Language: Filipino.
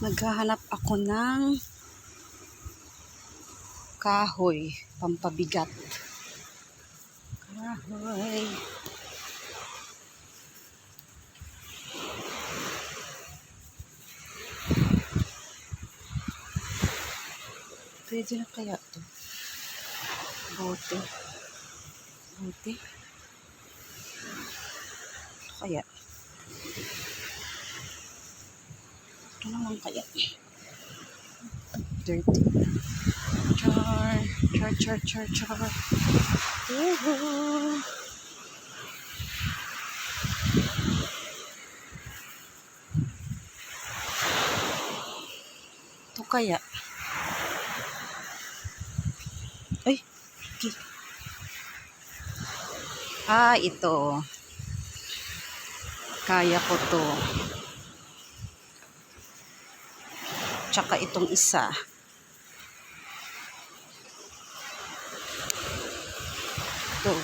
Naghahanap ako ng kahoy, pampabigat. Kahoy. Pwede na kaya to? Bote. Bote. Kaya. Ito naman kaya. Dirty. Char. Char, char, char, char. Woohoo. Ito kaya. Ay. okay. Ah, ito. Kaya ko to. Tsaka itong isa. Ito.